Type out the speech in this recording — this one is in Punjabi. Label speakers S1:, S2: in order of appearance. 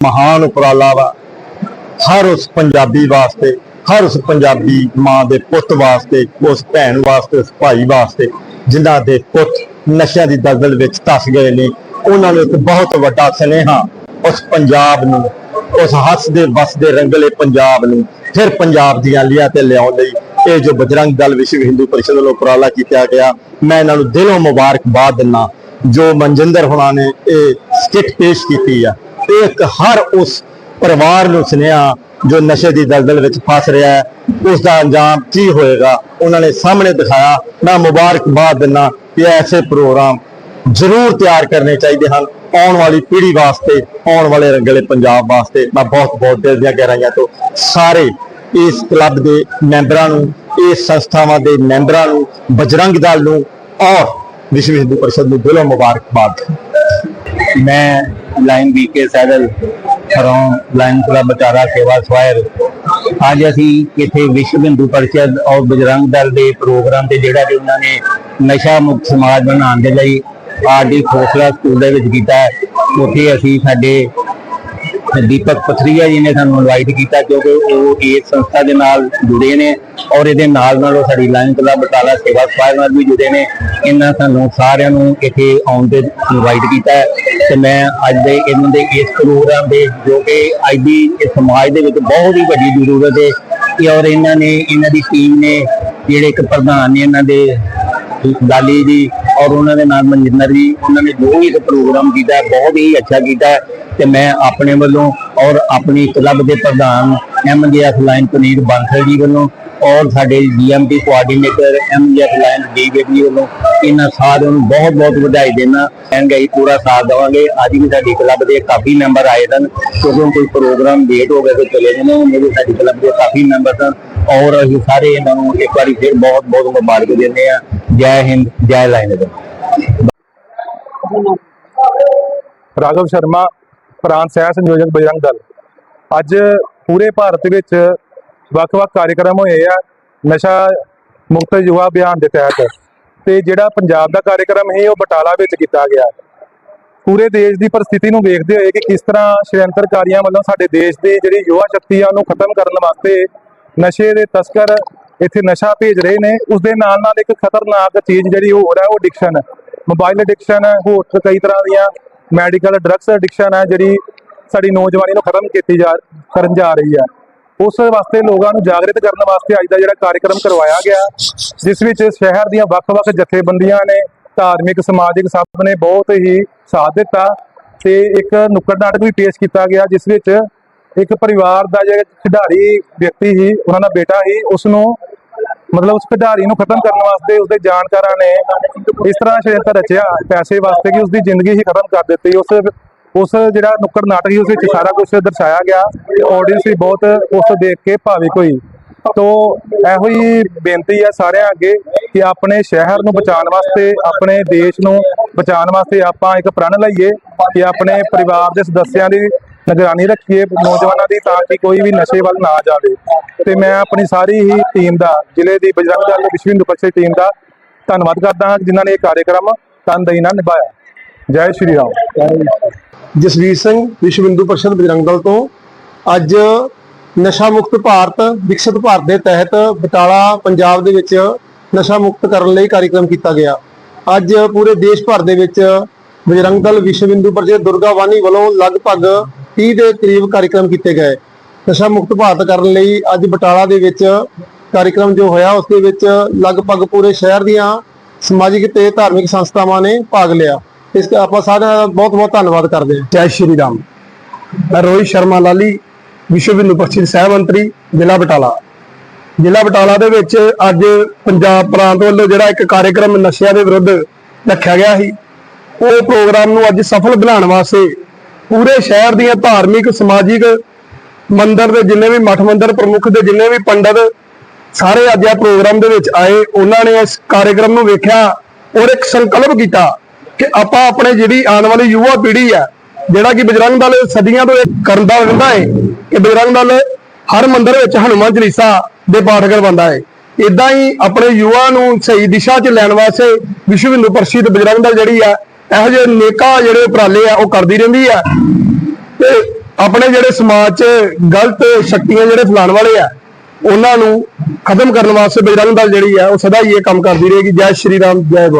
S1: ਮਹਾਨ ਉਪਰਾਲਾ ਵਾ। ਹਰ ਉਸ ਪੰਜਾਬੀ ਵਾਸਤੇ, ਹਰ ਉਸ ਪੰਜਾਬੀ ਮਾਂ ਦੇ ਪੁੱਤ ਵਾਸਤੇ, ਉਸ ਭੈਣ ਵਾਸਤੇ, ਉਸ ਭਾਈ ਵਾਸਤੇ, ਜਿਨ੍ਹਾਂ ਦੇ ਪੁੱਤ ਨਸ਼ਿਆਂ ਦੀ ਦਲਦਲ ਵਿੱਚ ਧਸ ਗਏ ਨੇ, ਉਹਨਾਂ ਨੂੰ ਇੱਕ ਬਹੁਤ ਵੱਡਾ ਸਨੇਹਾ ਉਸ ਪੰਜਾਬ ਨੂੰ, ਉਸ ਹੱਸਦੇ ਵਸਦੇ ਰੰਗਲੇ ਪੰਜਾਬ ਨੂੰ, ਫਿਰ ਪੰਜਾਬ ਦੀਆਂ ਲੀਆਂ ਤੇ ਲਿਆਉਣ ਲਈ ਇਹ ਜੋ ਬਜਰੰਗ ਦਲ ਵਿਸ਼ਵ ਹਿੰਦੂ ਪਰਿਸ਼ਦ ਵੱਲੋਂ ਉਪਰਾਲਾ ਕੀਤਾ ਗਿਆ, ਮੈਂ ਇਹਨਾਂ ਨੂੰ ਦਿਲੋਂ ਮੁਬਾਰਕਬਾਦ ਦਿੰਦਾ ਜੋ ਮਨਜਿੰਦਰ ਹੁਣਾਂ ਨੇ ਇਹ ਸਕਿੱਟ ਪੇਸ਼ ਕੀਤੀ ਆ। ਇਹ ਇੱਕ ਹਰ ਉਸ ਪਰਿਵਾਰ ਨੂੰ ਸੁਨੇਹਾ ਜੋ ਨਸ਼ੇ ਦੀ ਦਲਦਲ ਵਿੱਚ ਫਸ ਰਿਹਾ ਹੈ ਉਸ ਦਾ ਅੰਜਾਮ ਕੀ ਹੋਏਗਾ? ਉਹਨਾਂ ਨੇ ਸਾਹਮਣੇ ਦਿਖਾਇਆ ਮੈਂ ਮੁਬਾਰਕਬਾਦ ਦਿੰਦਾ ਕਿ ਐਸੇ ਪ੍ਰੋਗਰਾਮ ਜ਼ਰੂਰ ਤਿਆਰ ਕਰਨੇ ਚਾਹੀਦੇ ਹਨ। ਆਉਣ ਵਾਲੀ ਪੀੜ੍ਹੀ ਵਾਸਤੇ, ਆਉਣ ਵਾਲੇ ਰੰਗਲੇ ਪੰਜਾਬ ਵਾਸਤੇ ਮੈਂ ਬਹੁਤ ਬਹੁਤ ਦਿਲ ਦੀਆਂ ਗਹਿਰਾਈਆਂ ਤੋਂ ਸਾਰੇ ਇਸ ਕਲੱਬ ਦੇ ਮੈਂਬਰਾਂ ਨੂੰ, ਇਸ ਸੰਸਥਾਵਾਂ ਦੇ ਮੈਂਬਰਾਂ ਨੂੰ, ਬਜਰੰਗ ਦਲ ਨੂੰ ਔਰ ਵਿਸ਼ਵ ਹਿੰਦੂ ਪਰਿਸ਼ਦ ਨੂੰ ਦਿਲੋਂ ਮੁਬਾਰਕਬਾਦ
S2: ਮੈਂ Lion BK Saidal from Lion club Batala ਸੇਵਾ ਸਵਾਇਰ ਅੱਜ ਅਸੀਂ ਇੱਥੇ ਵਿਸ਼ਵ ਹਿੰਦੂ ਪਰਿਸ਼ਦ ਔਰ ਬਜਰੰਗ ਦਲ ਦੇ ਪ੍ਰੋਗਰਾਮ ਤੇ ਜਿਹੜਾ ਕਿ ਉਹਨਾਂ ਨੇ ਨਸ਼ਾ ਮੁਕਤ ਸਮਾਜ ਬਣਾਉਣ ਦੇ ਲਈ ਆਰਡੀ ਖੋਸਲਾ ਸਕੂਲ ਦੇ ਵਿੱਚ ਕੀਤਾ ਹੈ। ਉੱਥੇ ਅਸੀਂ ਸਾਡੇ ਦੀਪਕ ਪਥਰੀਆ ਜੀ ਨੇ ਸਾਨੂੰ ਇਨਵਾਈਟ ਕੀਤਾ ਕਿਉਂਕਿ ਉਹ ਇਸ ਸੰਸਥਾ ਦੇ ਨਾਲ ਜੁੜੇ ਨੇ ਔਰ ਇਹਦੇ ਨਾਲ ਨਾਲ ਉਹ ਸਾਡੀ ਲਾਇਨ ਕਲੱਬ ਬਟਾਲਾ ਸੇਵਾ ਸਫ਼ਾਈ ਨਾਲ ਵੀ ਜੁੜੇ ਨੇ। ਇਹਨਾਂ ਸਾਨੂੰ ਸਾਰਿਆਂ ਨੂੰ ਇੱਥੇ ਆਉਣ 'ਤੇ ਇਨਵਾਈਟ ਕੀਤਾ ਹੈ ਤੇ ਮੈਂ ਅੱਜ ਦੇ ਇਹਨਾਂ ਦੇ ਇਸ ਪ੍ਰੋਗਰਾਮ ਦੇ ਜੋ ਕਿ ਅੱਜ ਦੀ ਸਮਾਜ ਦੇ ਵਿੱਚ ਬਹੁਤ ਹੀ ਵੱਡੀ ਜ਼ਰੂਰਤ ਹੈ ਕਿ ਔਰ ਇਹਨਾਂ ਨੇ, ਇਹਨਾਂ ਦੀ ਟੀਮ ਨੇ ਜਿਹੜੇ ਇੱਕ ਪ੍ਰਧਾਨ ਨੇ ਇਹਨਾਂ ਦੇ ਦਾਲੀ ਜੀ ਔਰ ਉਹਨਾਂ ਦੇ ਨਾਲ ਮਨਜਿੰਦਰ ਜੀ, ਉਹਨਾਂ ਨੇ ਜੋ ਵੀ ਇੱਕ ਪ੍ਰੋਗਰਾਮ ਕੀਤਾ ਬਹੁਤ ਹੀ ਅੱਛਾ ਕੀਤਾ ਤੇ ਮੈਂ ਆਪਣੇ ਵੱਲੋਂ ਔਰ ਆਪਣੀ ਕਲੱਬ ਦੇ ਪ੍ਰਧਾਨ ਐਮਜੀਐਫ ਲਾਈਨ ਪਨੀਰ ਬਾਂਸਲ ਜੀ ਵੱਲੋਂ ਔਰ ਸਾਡੇ ਜੀਐਮਪੀ ਕੋਆਰਡੀਨੇਟਰ ਐਮਜੀਐਫ ਲਾਈਨ ਡੀਵੇਪੀ ਵੱਲੋਂ ਇਹਨਾਂ ਸਾਰਿਆਂ ਨੂੰ ਬਹੁਤ ਬਹੁਤ ਵਧਾਈ ਦੇਣਾ ਕਹਿੰਗੇ ਅਸੀਂ ਪੂਰਾ ਸਾਥ ਦੇਵਾਂਗੇ। ਅੱਜ ਵੀ ਸਾਡੀ ਕਲੱਬ ਦੇ ਕਾਫੀ ਮੈਂਬਰ ਆਏ ਸਨ। ਕਿਉਂਕਿ ਕੋਈ ਪ੍ਰੋਗਰਾਮ ਲੇਟ ਹੋ ਗਿਆ ਤੇ ਚਲੇ ਜਾਂਦੇ ਨੇ ਮੇਰੇ ਸਾਡੀ ਕਲੱਬ ਦੇ ਕਾਫੀ ਮੈਂਬਰ ਸਨ। ਔਰ ਅਸੀਂ ਸਾਰੇ ਇਹਨਾਂ ਨੂੰ ਇੱਕ ਵਾਰੀ ਫਿਰ ਬਹੁਤ ਬਹੁਤ ਮੁਬਾਰਕ ਦਿੰਦੇ ਆ ਜੈ ਹਿੰਦ, ਜੈ ਲਾਈਨ
S3: ਰਾਘਵ ਸ਼ਰਮਾ ਪ੍ਰਾਂਤ ਸਹਿ ਸੰਯੋਜਕ ਬਜਰੰਗ ਦਲ। ਅੱਜ ਪੂਰੇ ਭਾਰਤ ਵਿੱਚ ਵੱਖ-ਵੱਖ ਕਾਰਜਕ੍ਰਮ ਹੋਏ ਆ, ਨਸ਼ਾ ਮੁਕਤ ਯੁਵਾ ਅਭਿਆਨ ਦੇ ਤਹਿਤ। ਤੇ ਜਿਹੜਾ ਪੰਜਾਬ ਦਾ ਕਾਰਜਕ੍ਰਮ ਹੈ ਉਹ ਬਟਾਲਾ ਵਿੱਚ ਕੀਤਾ ਗਿਆ। ਪੂਰੇ ਦੇਸ਼ ਦੀ ਪਰਿਸਥਿਤੀ ਨੂੰ ਵੇਖਦੇ ਹੋਏ ਕਿ ਕਿਸ ਤਰ੍ਹਾਂ ਸ਼੍ਰੇੰਤਰਕਾਰੀਆਂ ਵੱਲੋਂ ਸਾਡੇ ਦੇਸ਼ ਦੀ ਜਿਹੜੀ ਯੁਵਾ ਸ਼ਕਤੀ ਆ, ਉਹਨੂੰ ਖਤਮ ਕਰਨ ਵਾਸਤੇ ਨਸ਼ੇ ਦੇ ਤਸਕਰ ਇੱਥੇ ਨਸ਼ਾ ਭੇਜ ਰਹੇ ਨੇ। ਉਸ ਦੇ ਨਾਲ ਨਾਲ ਇੱਕ ਖਤਰਨਾਕ ਚੀਜ਼ ਜਿਹੜੀ ਹੋ ਹੈ ਉਹ ਐਡਿਕਸ਼ਨ ਮੋਬਾਈਲ ਐਡਿਕਸ਼ਨ ਹੋਰ ਕਈ ਤਰ੍ਹਾਂ ਦੀਆਂ ਮੈਡੀਕਲ ਡਰੱਗਸ ਐਡਿਕਸ਼ਨ ਹੈ ਜਿਹੜੀ ਸਾਡੀ ਨੌਜਵਾਨੀ ਨੂੰ ਖਤਮ ਕੀਤੀ ਜਾ ਕਰਨ ਜਾ ਰਹੀ ਹੈ। ਉਸ ਵਾਸਤੇ ਲੋਕਾਂ ਨੂੰ ਜਾਗਰਿਤ ਕਰਨ ਵਾਸਤੇ ਅੱਜ ਦਾ ਜਿਹੜਾ ਕਾਰਜਕ੍ਰਮ ਕਰਵਾਇਆ ਗਿਆ, ਜਿਸ ਵਿੱਚ ਸ਼ਹਿਰ ਦੀਆਂ ਵੱਖ-ਵੱਖ ਜਥੇਬੰਦੀਆਂ ਨੇ, ਧਾਰਮਿਕ, ਸਮਾਜਿਕ ਸਭ ਨੇ ਬਹੁਤ ਹੀ ਸਾਥ ਦਿੱਤਾ ਤੇ ਇੱਕ ਨੁੱਕੜ ਨਾਟਕ ਵੀ ਪੇਸ਼ ਕੀਤਾ ਗਿਆ, ਜਿਸ ਵਿੱਚ ਇੱਕ ਪਰਿਵਾਰ ਦਾ ਜਿਹੜਾ ਖਿਡਾਰੀ ਵਿਅਕਤੀ ਸੀ, ਉਹਨਾਂ ਦਾ ਬੇਟਾ ਸੀ ਉਸ ਨੂੰ ਮਤਲਬ ਉਸ ਖਿਡਾਰੀ ਨੂੰ ਖਤਮ ਕਰਨ ਵਾਸਤੇ ਉਸਦੇ ਜਾਣਕਾਰਾਂ ਨੇ ਇਸ ਤਰ੍ਹਾਂ ਸ਼ੇਅਰ ਰਚਿਆ, ਪੈਸੇ ਵਾਸਤੇ ਕਿ ਉਸਦੀ ਜ਼ਿੰਦਗੀ ਹੀ ਖਤਮ ਕਰ ਦਿੱਤੀ। ਉਸ ਉਸ ਜਿਹੜਾ ਨੁੱਕੜ ਨਾਟਕ ਸੀ, ਉਸ ਵਿੱਚ ਸਾਰਾ ਕੁਝ ਦਰਸਾਇਆ ਗਿਆ। ਤੇ ਆਡੀਅנס ਵੀ ਬਹੁਤ ਉਸ ਦੇਖ ਕੇ ਭਾਵਿਕ ਹੋਈ। ਤੋ ਇਹੋ ਹੀ ਬੇਨਤੀ ਹੈ ਸਾਰਿਆਂ ਅੱਗੇ ਕਿ ਆਪਣੇ ਸ਼ਹਿਰ ਨੂੰ ਬਚਾਉਣ ਵਾਸਤੇ, ਆਪਣੇ ਦੇਸ਼ ਨੂੰ ਬਚਾਉਣ ਵਾਸਤੇ ਆਪਾਂ ਇੱਕ ਪ੍ਰਣ ਲਈਏ ਕਿ ਆਪਣੇ ਪਰਿਵਾਰ ਦੇ ਸਦੱਸਿਆਂ ਦੀ ਨਿਗਰਾਨੀ ਰੱਖੀਏ ਨੌਜਵਾਨਾਂ ਦੀ ਤਾਂ ਕਿ ਕੋਈ ਵੀ ਨਸ਼ੇ ਵੱਲ ਨਾ ਜਾਵੇ। ਤੇ ਮੈਂ ਆਪਣੀ ਸਾਰੀ ਹੀ ਟੀਮ ਦਾ, ਜ਼ਿਲ੍ਹੇ ਦੀ ਬਜਰੰਗ ਦਲ ਵਿਸ਼ਵ ਹਿੰਦੂ ਟੀਮ ਦਾ ਧੰਨਵਾਦ ਕਰਦਾ ਹਾਂ, ਜਿਨ੍ਹਾਂ ਨੇ ਇਹ ਕਾਰਜਕ੍ਰਮ ਤਨਦੇਹੀ ਨਾਲ ਨਿਭਾਇਆ। ਜੈ ਸ਼੍ਰੀ ਰਾਮ।
S4: ਜਸਵੀਰ ਸਿੰਘ ਵਿਸ਼ਵ ਹਿੰਦੂ ਪਰਿਸ਼ਦ ਬਜਰੰਗ ਦਲ ਤੋਂ। ਅੱਜ ਨਸ਼ਾ ਮੁਕਤ ਭਾਰਤ, ਵਿਕਸਿਤ ਭਾਰਤ ਦੇ ਤਹਿਤ ਬਟਾਲਾ, ਪੰਜਾਬ ਦੇ ਵਿੱਚ ਨਸ਼ਾ ਮੁਕਤ ਕਰਨ ਲਈ ਕਾਰਜਕ੍ਰਮ ਕੀਤਾ ਗਿਆ। ਅੱਜ ਪੂਰੇ ਦੇਸ਼ ਭਰ ਦੇ ਵਿੱਚ ਬਜਰੰਗ ਦਲ ਵਿਸ਼ਵ ਹਿੰਦੂ ਪਰਿਸ਼ਦ ਦੁਰਗਾ ਵਾਨੀ ਵੱਲੋਂ ਲਗਭਗ 30 ਦੇ ਕਰੀਬ ਕਾਰਜਕ੍ਰਮ ਕੀਤੇ ਗਏ। ਨਸ਼ਾ ਮੁਕਤ ਭਾਰਤ ਕਰਨ ਲਈ ਅੱਜ ਬਟਾਲਾ ਦੇ ਵਿੱਚ ਕਾਰਜਕ੍ਰਮ ਜੋ ਹੋਇਆ, ਉਸ ਦੇ ਵਿੱਚ ਲਗਭਗ ਪੂਰੇ ਸ਼ਹਿਰ ਦੀਆਂ ਸਮਾਜਿਕ ਤੇ ਧਾਰਮਿਕ ਸੰਸਥਾਵਾਂ ਨੇ ਭਾਗ ਲਿਆ। ਇਸ ਦਾ ਆਪਾਂ ਸਾਰਿਆਂ ਦਾ ਬਹੁਤ ਬਹੁਤ ਧੰਨਵਾਦ ਕਰਦੇ ਹਾਂ। ਜੈ ਸ਼੍ਰੀ ਰਾਮ। ਮੈਂ ਰੋਹਿਤ ਸ਼ਰਮਾ ਲਾਲੀ, ਵਿਸ਼ਵ ਹਿੰਦੂ ਪਰਿਸ਼ਦ ਸਹਿ ਮੰਤਰੀ, ਜ਼ਿਲ੍ਹਾ ਬਟਾਲਾ। ਜ਼ਿਲ੍ਹਾ ਬਟਾਲਾ ਦੇ ਵਿੱਚ ਅੱਜ ਪੰਜਾਬ ਪ੍ਰਾਂਤ ਵੱਲੋਂ ਜਿਹੜਾ ਇੱਕ ਕਾਰਜਕ੍ਰਮ ਨਸ਼ਿਆਂ ਦੇ ਵਿਰੁੱਧ ਰੱਖਿਆ ਗਿਆ ਸੀ, ਉਹ ਪ੍ਰੋਗਰਾਮ ਨੂੰ ਅੱਜ ਸਫਲ ਬਣਾਉਣ ਵਾਸਤੇ ਪੂਰੇ ਸ਼ਹਿਰ ਦੀਆਂ ਧਾਰਮਿਕ, ਸਮਾਜਿਕ ਮੰਦਰ ਦੇ ਜਿੰਨੇ ਵੀ ਮਠ ਮੰਦਰ, ਪ੍ਰਮੁੱਖ ਦੇ ਜਿੰਨੇ ਵੀ ਪੰਡਤ ਸਾਰੇ ਅੱਜ ਇਹ ਪ੍ਰੋਗਰਾਮ ਦੇ ਵਿੱਚ ਆਏ, ਉਹਨਾਂ ਨੇ ਇਸ ਕਾਰਜਕ੍ਰਮ ਨੂੰ ਵੇਖਿਆ ਔਰ ਇੱਕ ਸੰਕਲਪ ਕੀਤਾ ਕਿ ਆਪਾਂ ਆਪਣੇ ਜਿਹੜੀ ਆਉਣ ਵਾਲੀ ਯੁਵਾ ਪੀੜ੍ਹੀ ਹੈ ਜਿਹੜਾ ਕਿ ਬਜਰੰਗ ਦਲ ਸਦੀਆਂ ਤੋਂ ਇਹ ਕਰਦਾ ਰਹਿੰਦਾ ਹੈ ਕਿ ਬਜਰੰਗ ਦਲ ਹਰ ਮੰਦਰ ਵਿੱਚ ਹਨੂਮਾਨ ਚਾਲੀਸਾ ਦੇ ਪਾਠ ਕਰਵਾਉਂਦਾ ਹੈ ਇਦਾਂ ਹੀ ਆਪਣੇ ਯੁਵਾ ਨੂੰ ਸਹੀ ਦਿਸ਼ਾ 'ਚ ਲੈਣ ਵਾਸਤੇ ਵਿਸ਼ਵ ਹਿੰਦੂ ਪਰਿਸ਼ਦ ਬਜਰੰਗ ਦਲ ਜਿਹੜੀ ਆ ਇਹੋ ਜਿਹੇ ਨੇਕਾ ਜਿਹੜੇ ਉਪਰਾਲੇ ਆ, ਉਹ ਕਰਦੀ ਰਹਿੰਦੀ ਆ। ਤੇ ਆਪਣੇ ਜਿਹੜੇ ਸਮਾਜ 'ਚ ਗਲਤ ਸ਼ਕਤੀਆਂ ਜਿਹੜੇ ਫੈਲਾਉਣ ਵਾਲੇ ਆ, ਉਹਨਾਂ ਨੂੰ ਖਤਮ ਕਰਨ ਵਾਸਤੇ ਬਜਰੰਗ ਦਲ ਜਿਹੜੀ ਆ, ਉਹ ਸਦਾ ਹੀ ਇਹ ਕੰਮ ਕਰਦੀ ਰਹੇਗੀ। ਜੈ ਸ਼੍ਰੀ ਰਾਮ, ਜੈ ਗੁਰੂ।